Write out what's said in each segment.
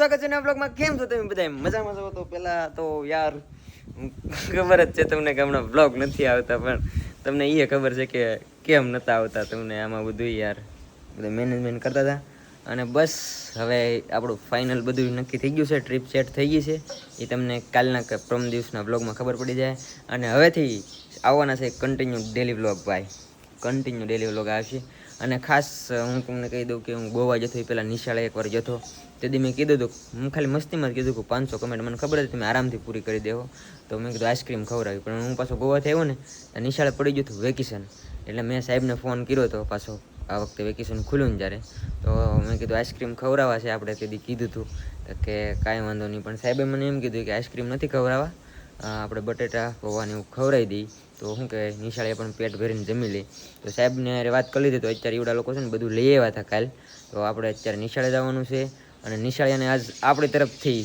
સ્વાગત છે ને બ્લોગમાં કેમ છો તમે બધા મજામાં છો? તો પેલા તો યાર, ખબર જ છે તમને કે હમણાં બ્લોગ નથી આવતા, પણ તમને એ ખબર છે કે કેમ નતા આવતા તમને આમાં બધું યાર. બધું મેનેજમેન્ટ કરતા હતા. અને બસ, હવે આપણું ફાઇનલ બધું નક્કી થઈ ગયું છે. ટ્રીપ સેટ થઈ ગઈ છે. એ તમને કાલના કે પ્રમ દિવસના બ્લોગમાં ખબર પડી જાય. અને હવેથી આવવાના છે કન્ટિન્યુ ડેલી બ્લોગ ભાઈ. કન્ટિન્યુ ડેલી બ્લોગ આવશે. અને ખાસ હું તમને કહી દઉં કે હું ગોવા જતો એ પહેલાં નિશાળે એકવાર જતો. તેથી મેં કીધું હતું, હું ખાલી મસ્તીમાં કીધું કે પાંચસો કમેન્ટ મને ખબર હતી, તમે આરામથી પૂરી કરી દેવો તો મેં કીધું આઈસ્ક્રીમ ખવડાવી. પણ હું પાછો ગોવાથી આવ્યો ને નિશાળે પડી ગયું હતું વેકેશન એટલે મેં સાહેબને ફોન કર્યો હતો પાછો આ વખતે વેકેશન ખુલ્યું ને જ્યારે તો મેં કીધું આઈસ્ક્રીમ ખવડાવવા છે, આપણે તેથી કીધું હતું કે કાંઈ વાંધો નહીં. પણ સાહેબે મને એમ કીધું કે આઈસ્ક્રીમ નથી ખવડાવવા. આપણે બટેટા, પૌવાને એવું ખવડાવી દઈ. તો શું કહેવાય, નિશાળે પણ પેટ ભરીને જમી લે. તો સાહેબને વાત કરી દીધી તો અત્યારે એવડા લોકો છે ને બધું લઈ આવ્યા હતા કાલ. તો આપણે અત્યારે નિશાળે જવાનું છે અને નિશાળિયાને આજ આપણી તરફથી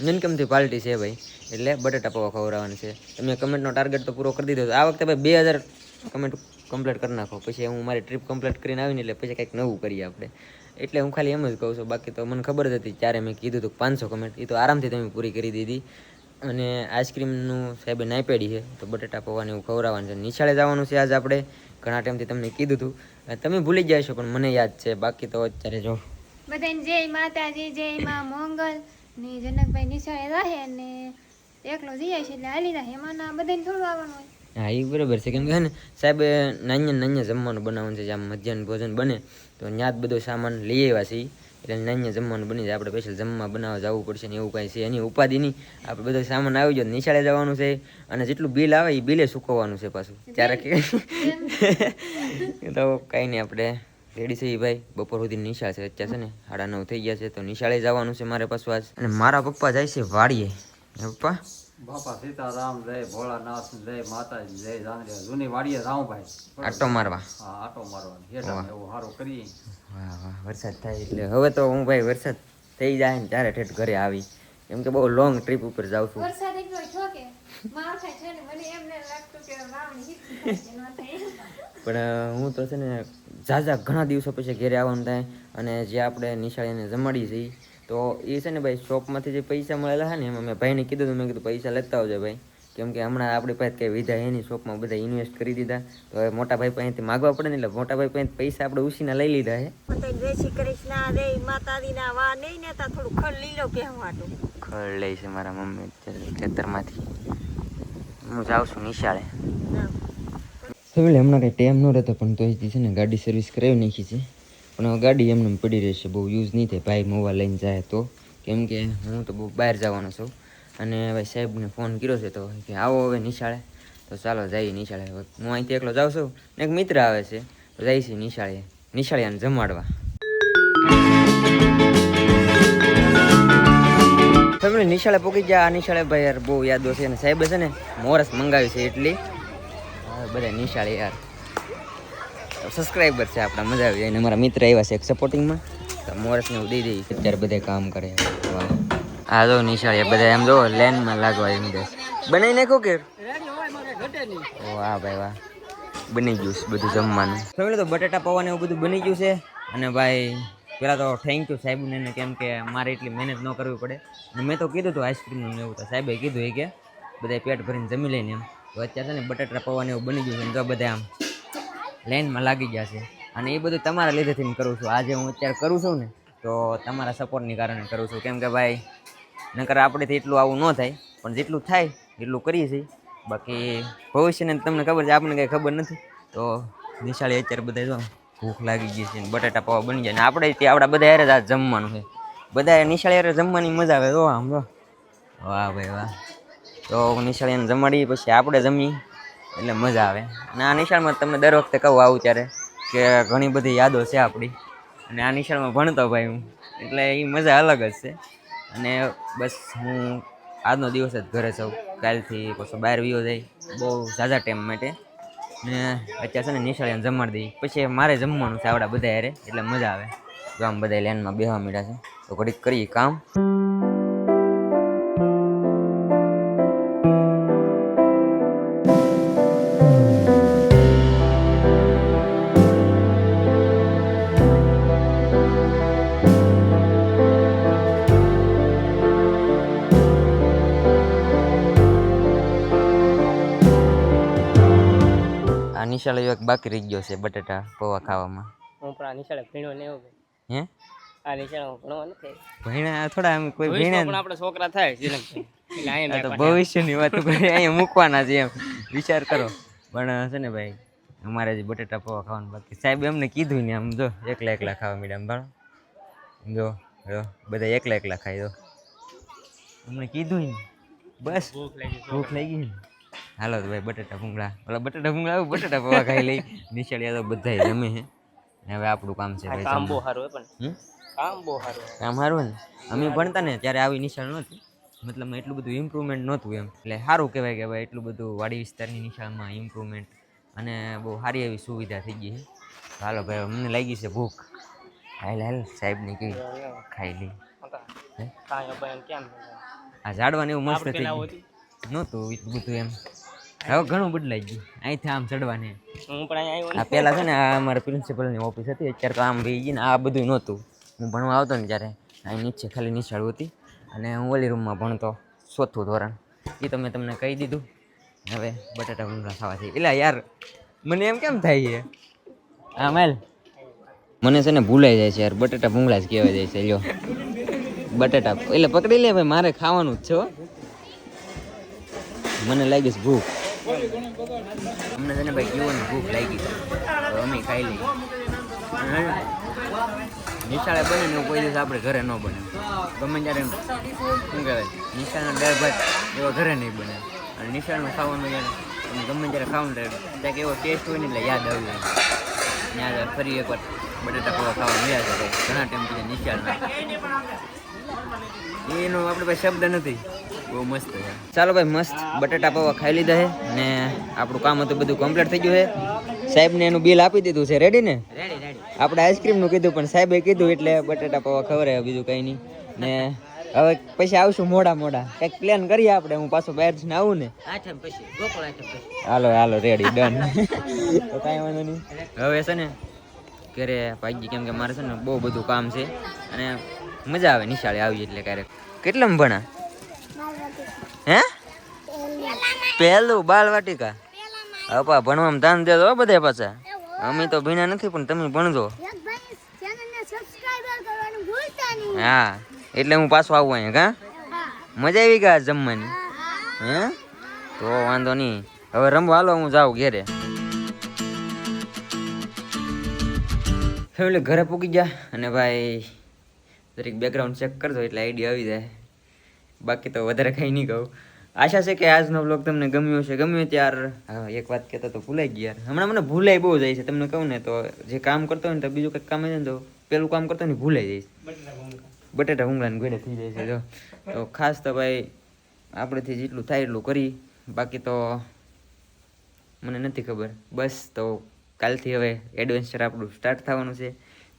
ઇન્કમથી પાર્ટી છે ભાઈ. એટલે બટેટા, પૌવા ખવડાવવાનું છે. તમે કમેન્ટનો ટાર્ગેટ તો પૂરો કરી દીધો આ વખતે ભાઈ બે હજાર કમેન્ટ કમ્પ્લીટ કરી નાખો. પછી હું મારી ટ્રીપ કમ્પ્લીટ કરીને આવીને એટલે પછી કંઈક નવું કરીએ આપણે. એટલે હું ખાલી એમ જ કહું છું, બાકી તો મને ખબર જ હતી, ત્યારે મેં કીધું હતું પાંચસો કમેન્ટ. એ તો આરામથી તમે પૂરી કરી દીધી. અને આઈસ્ક્રીમનું સાહેબે નાઈ પેડી છે તો બટેટા પૌવાને એવું ખવડાવવાનું છે. નિશાળે જવાનું છે આજ આપણે. ઘણા ટાઈમથી તમને કીધું હતું તમે ભૂલી જાય છો પણ મને યાદ છે. બાકી તો અત્યારે જો. બધાને જય માતાજી જય મા મંગલ. ને જનકભાઈ નિશાળે રહે ને એકલો જઈએ છે એટલે હાલી રહે એમાં બધાને થોડું આવવાનું હોય. હા એ બરાબર છે. કેમ કે ને સાહેબ નાન્ય નાન્ય જમવાનું બનાવવાનું છે જ્યાં મધ્યાહન ભોજન બને. તો ત્યાં જ બધો સામાન લઈ આવ્યા છીએ એટલે નાન્ય જમવાનું બની જાય. આપણે સ્પેશિયલ જમવા બનાવવા જવું પડશે ને એવું કાંઈ છે એની ઉપાધિ નહીં. આપણે બધો સામાન આવી જાય નિશાળે જવાનું છે. અને જેટલું બિલ આવે એ બિલે સુકવવાનું છે પાછું. ત્યારે કે તો કાંઈ નહીં આપણે રેડી છે ભાઈ. બપોર સુધી નિશાળ છે. અત્યારે છે ને સાડા નવ થઈ ગયા છે. તો નિશાળે જવાનું છે મારે પાછું આજ. અને મારા પપ્પા જાય છે વાડીએ. પપ્પા? બાપા સીતારામ જય ભોળાનાથ જય માતાજી જય જાનકી જૂની વાડીએ રામ ભાઈ. આટો મારવા. હા આટો મારવા હેઠા એવું સારું કરીએ. વાહ વાહ વરસાદ થાય એટલે. હવે તો હું ભાઈ વરસાદ થઈ જાય ને ત્યારે ઠેઠ ઘરે આવી. કેમ કે બહુ લોંગ ટ્રીપ ઉપર જાઉં છું. વરસાદ એટલો ઠોકે માર ખાય છે ને મને એમને લાગતું કે વાવણી થાય ન થાય. પણ હું તો છે ને ઝાઝા ઘણા દિવસો પછી ઘરે આવવાનું થાય અને જે આપણે નિશાળીને જમાડી છીએ તો એ છે ને ભાઈ શોપમાંથી જે પૈસા મળેલા છે ને એમાં મેં ભાઈને કીધું મેં કીધું પૈસા લેતા આવજો ભાઈ. કેમ કે હમણાં આપણી પાસે કંઈ વિધા એની શોપમાં બધા ઇન્વેસ્ટ કરી દીધા. તો હવે મોટા ભાઈ પાસેથી માગવા પડે ને એટલે મોટા ભાઈ પાસે પૈસા આપણે ઉછીના લઈ લીધા છે પોતે જય શ્રી કૃષ્ણ રે માતાજીના વા નહીં ને તા થોડું ખડ લીલો પહેવાટું ખળ લે છે મારા મમ્મી ખેતરમાંથી. હું જાઉં છું નિશાળે. ફેમિલી હમણાં કંઈ ટાઈમ ન રહેતો પણ તો છે ને ગાડી સર્વિસ કરાવી નાખી છે. પણ હવે ગાડી એમને એમ પડી રહેશે બહુ યુઝ નહીં થાય. ભાઈ મોવા લઈને જાય તો. કેમ કે હું તો બહુ બહાર જવાનો છું. અને ભાઈ સાહેબને ફોન કર્યો છે તો કે આવો હવે નિશાળે. તો ચાલો જઈએ નિશાળે. હું અહીંથી એકલો જાઉં છું એક મિત્ર આવે છે. તો જાય છે નિશાળે. નિશાળિયાને જમાડવા. ફેમિલી, નિશાળે પોકી ગયા. આ નિશાળે ભાઈ યાર બહુ યાદો છે અને સાહેબ છે ને મોરસ મંગાવી છે એટલી. બધા નિશાળે યાર. સબસ્ક્રાઈબર છે, આપણા મજા આવી જાય. અને અમારા મિત્ર આવ્યા છે એક સપોર્ટિંગમાં તો મોરસને હું દઈ દઈ અત્યારે બધા કામ કરે. આ તો નિશાળ એ બધા એમ જો લેનમાં લાગવા એમ દે. બનાવી નાખો કે? વાહ ભાઈ વાહ. બની ગયું છે બધું જમવાનું. ફેમિલી તો બટાટા પૌવા ને એવું બધું બની ગયું છે. અને ભાઈ, પેલા તો થેન્ક યુ સાહેબને કેમ કે મારે એટલી મહેનત ન કરવી પડે. અને મેં તો કીધું હતું આઈસ્ક્રીમનું એવું તો સાહેબે કીધું એ કે બધા પેટ ભરીને જમી લઈને એમ. તો અત્યારે છે ને બટાટા પૌવા ને એવું બની ગયું છે તો બધા આમ લાઈનમાં લાગી ગયા છે. અને એ બધું તમારા લીધેથી કરું છું. આજે હું અત્યારે કરું છું ને, તો તમારા સપોર્ટની કારણે કરું છું. કેમ કે ભાઈ નકર આપણેથી એટલું આવું ન થાય. પણ જેટલું થાય, એટલું કરીએ છીએ. બાકી ભવિષ્યને તમને ખબર છે, આપણને કંઈ ખબર નથી. તો નિશાળી અત્યારે બધા જો ભૂખ લાગી ગઈ છે બટાટા પાવા બની જાય ને આપણે ત્યાં આપણા બધા યારે જ જમવાનું છે. બધા નિશાળી યારે જમવાની મજા આવે તો આમ જો. વાહ ભાઈ વાહ. તો નિશાળીને જમાડી પછી આપણે જમી એટલે મજા આવે. અને આ નિશાળમાં તમને દર વખતે કહું આવું ત્યારે કે ઘણી બધી યાદો છે આપણી અને આ નિશાળમાં ભણતો ભાઈ હું. એટલે એ મજા અલગ જ છે. અને બસ હું આજનો દિવસ જ ઘરે છું કાલથી પછી બહાર વિયો જાય, બહુ ઝાઝા ટાઈમ માટે. ને અત્યારે છે ને નિશાળીને જમાડી દઈ. પછી મારે જમવાનું છે આવડા બધા યારે એટલે મજા આવે. જો આમ બધા લેનમાં બેહવા મળ્યા છે. તો ઘડીક કરીએ કામ. નિશાળ એક બાકી રહી ગયો છે બટેટા પૌવા ખાવામાં. હું પણ આ નિશાળે ભીણો ને એવું હે? આ નિશાળે હું ભણવા નથી ભણ્યા થોડા એમ કોઈ ભણ્યા પણ આપણે છોકરા થાય આ તો ભવિષ્યની વાત કરી અહીંયા મૂકવાના છે એમ. વિચાર કરો. પણ છે ને ભાઈ અમારે જે બટેટા પૌવા ખાવાનું બાકી સાહેબ એમને કીધું ને આમ જો એકલા એકલા ખાવા મેડમ ભણ. જો જો બધા એકલા એકલા ખાઈ દો અમને કીધું ને. બસ ભૂખ લાગી ભૂખ લાગી હાલો તો ભાઈ બટાટા ભૂંગળા. ઓલા બટાટા ભૂંગળા બટેટા પૌવા ખાઈ લઈ. નિશાળિયા તો બધા જમે છે. હવે આપણું કામ છે ભાઈ કામ બહુ સારું પણ. કામ બહુ સારું કામ સારું ને? અમે ભણતા ને ત્યારે આવી નિશાળ નહોતી. મતલબ એટલું બધું ઇમ્પ્રુવમેન્ટ નહોતું એમ. એટલે સારું કહેવાય કે ભાઈ એટલું બધું વાડી વિસ્તારની નિશાળમાં ઇમ્પ્રુવમેન્ટ અને બહુ સારી એવી સુવિધા થઈ ગઈ છે. હાલો ભાઈ અમને લાગી છે ભૂખ. હાલ હાલ સાહેબને કહી ખાઈ લઈ. આ ઝાડવાને એવું મસ્ત થઈ ગયું. નહોતું બધું એમ. હવે ઘણું બદલાઈ ગયું. અહીંથી આમ ચડવાને. હું પણ અહીંયા આ પહેલાં છે ને આ અમારા પ્રિન્સિપલની ઓફિસ હતી અત્યારે તો આમ રહી ગઈ ને આ બધું નહોતું. હું ભણવા આવતો ને ત્યારે અહીં નીચે ખાલી નિશાળ હતી. અને હું ઓલી રૂમમાં ભણતો ચોથું ધોરણ. એ તો મેં તમને કહી દીધું. હવે બટાટા ભૂંગળા ખાવાથી એટલે યાર મને એમ કેમ થાય છે? હા મેલ. મને છે ને ભૂલાઈ જાય છે યાર બટાટા ભૂંગળા જ કહેવાય જાય છે લ્યો. બટાટા એટલે પકડી લે ભાઈ મારે ખાવાનું જ છે મને લાગીશ ભૂખ. અમને છે ને ભાઈ જીવોની ભૂખ લાગી તો અમે ખાઈ લઈએ નિશાળે બને ને કોઈ દિવસ આપણે ઘરે ન બને. ગમે ત્યારે શું કહેવાય? નિશાળના દાળ ભાત એવા ઘરે નહીં બને. અને નિશાળનું ખાવાનું જ્યારે ગમે ત્યારે ખાવ ને ત્યારે ક્યાંક એવો ટેસ્ટ હોય ને એટલે યાદ આવી ત્યાં ફરી એકવાર બટેટા પૌવા ખાવાનું યાદ આવે. ઘણા ટાઈમ પછી નિશાળના એનો આપણે ભાઈ શબ્દ નથી. બહુ મસ્ત છે. ચાલો ભાઈ મસ્ત બટાટા પૌવા ખાઈ લીધા છે ને આપણું કામ હતું બધું કમ્પ્લીટ થઈ ગયું છે. સાહેબને એનું બિલ આપી દીધું છે. રેડી ને? આપણે આઈસ્ક્રીમનું કીધું પણ સાહેબે કીધું એટલે બટાટા પૌવા ખવડાવે બીજું કંઈ નહીં. ને હવે પછી આવશું મોડા મોડા. કંઈક પ્લાન કરીએ આપણે હું પાછો બહાર ને આવું ને. હાલો હાલો રેડી ડન તો કાંઈ વાંધો નહીં. હવે છે ને ઘરે ભાઈજી કેમ કે મારે છે ને બહુ બધું કામ છે. અને મજા આવે નિશાળે આવી એટલે ક્યારેક. કેટલામાં ભણા? હે? પહેલું બાળ વાટિકા અપા, ભણવામાં ધ્યાન દેજો બધે પાછા. અમે તો ભીણા નથી, પણ તમે ભણજો. હા, એટલે હું પાછો આવું અહીંયા, કા? મજા આવી ગયા જમવાની? હે? તો વાંધો નહીં. હવે રમવા હાલો, હું જાઉં ઘેરે. ફેમિલી ઘરે પૂકી ગયા, અને ભાઈ, દરેક બેકગ્રાઉન્ડ ચેક કરજો, એટલે આઈડિયા આવી જાય. બાકી તો વધારે કંઈ નહીં કહું. આશા છે કે આજનો બ્લોગ તમને ગમ્યો હશે. ગમ્યો ત્યાર એક વાત કહેતા તો ભૂલાઈ ગયા હમણાં મને ભૂલાઈ બહુ જાય છે, તમને કહું ને તો. જે કામ કરતો હોય ને તો બીજું કંઈક કામ હોય ને તો પેલું કામ કરતો ને ભૂલાઈ જાય બટેટા ભૂંગળાને ગોળે થઈ જાય છે, જો. તો ખાસ તો ભાઈ આપણેથી જેટલું થાય એટલું કરી. બાકી તો મને નથી ખબર. બસ તો કાલથી હવે એડવેન્ચર આપણું સ્ટાર્ટ થવાનું છે.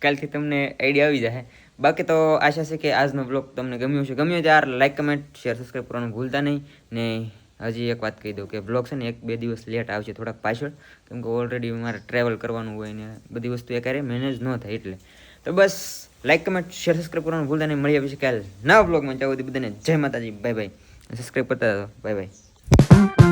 કાલથી તમને આઈડિયા આવી જશે બાકી તો આશા છે કે આજનો બ્લોગ તમને ગમ્યો છે ગમ્યો ત્યાર લાઈક કમેન્ટ શેર સબસ્ક્રાઈબ કરવાનું ભૂલતા નહીં. ને હજી એક વાત કહી દઉં કે બ્લોગ છે ને એક બે દિવસ લેટ આવશે થોડાક પાછળ. કેમ કે ઓલરેડી મારે ટ્રાવેલ કરવાનું હોય ને બધી વસ્તુ એ ક્યારે મેનેજ ન થાય એટલે. તો બસ લાઈક કમેન્ટ શેર સબસ્ક્રાઈબ કરવાનું ભૂલતા નહીં. મળી પછી કાલ નવા બ્લોગમાં જાવ બધાને જય માતાજી. બાય બાય સબસ્ક્રાઈબ કરતા બાય બાય